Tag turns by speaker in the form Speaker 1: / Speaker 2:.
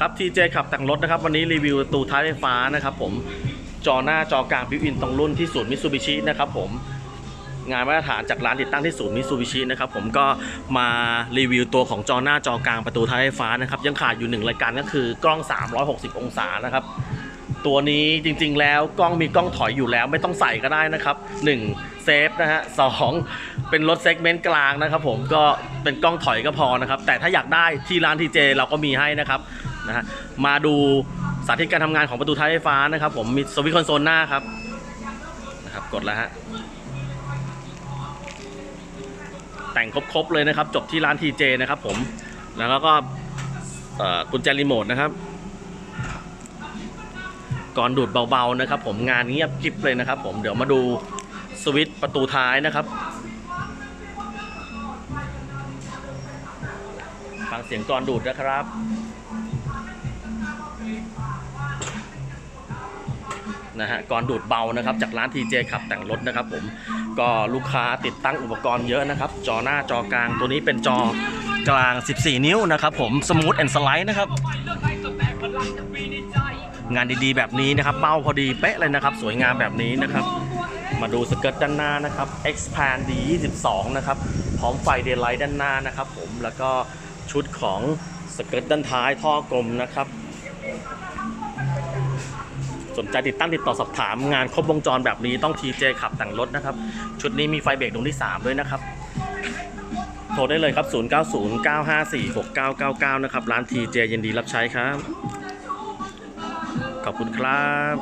Speaker 1: ครับทีเจขับแต่งรถนะครับ วันนี้รีวิวประตูท้ายไฟฟ้านะครับผมจอหน้าจอกลางบิวอินตรงรุ่นที่ศูนย์มิซูบิชินะครับผมงานมาตรฐานจากร้านติดตั้งที่ศูนย์มิซูบิชินะครับผมก็มารีวิวตัวของจอหน้าจอกลางประตูท้ายไฟฟ้านะครับยังขาดอยู่หนึ่งรายการก็คือกล้อง 360 องศานะครับตัวนี้จริงๆแล้วกล้องมีกล้องถอยอยู่แล้วไม่ต้องใส่ก็ได้นะครับ 1 เซฟนะฮะสองเป็นรถเซกเมนต์กลางนะครับผมก็เป็นกล้องถอยก็พอนะครับแต่ถ้าอยากได้ที่ร้านทีเจเราก็มีให้นะครับ นะฮะมาดูสาธิตการทำงานของประตูท้ายไฟฟ้านะครับผมมีสวิตช์คอนโซลหน้าครับนะครับกดแล้วฮะแต่งครบๆเลยนะครับ จบที่ร้านทีเจนะครับผมแล้วก็เอ่อกุญแจรีโมทนะครับก่อนดูดเบาๆนะครับ ผมงานเงียบกริบเลยนะครับ ผมเดี๋ยวมาดูสวิตช์ประตูท้ายนะครับฟังเสียงก่อนดูดนะครับ นะฮะก่อนดูดเบานะครับจากร้าน TJ ขับแต่งรถนะครับผมก็ลูกค้าติดตั้งอุปกรณ์เยอะนะครับ จอหน้าจอกลางตัวนี้เป็นจอกลาง 14 นิ้วนะครับผมสมูทแอนด์สไลด์นะครับงานดีๆแบบนี้นะครับ เป้าพอดีเป๊ะเลยนะครับ สวยงามแบบนี้นะครับ มาดูสเกิร์ตด้านหน้านะครับ expand D 22นะครับ พร้อมไฟเดย์ไลท์ด้านหน้านะครับ ผมแล้วก็ชุดของสเกิร์ตด้านท้ายท่อกลมนะครับ สนใจติดตั้งติดต่อสอบถามงานครบวงจรแบบนี้ต้อง TJ ขับแต่งรถนะครับ ชุดนี้มีไฟเบรกดวงที่ 3 ด้วยนะครับ โทรได้เลยครับ 0909546999 นะครับ ร้าน TJ ยินดีรับใช้ครับ ขอบคุณครับ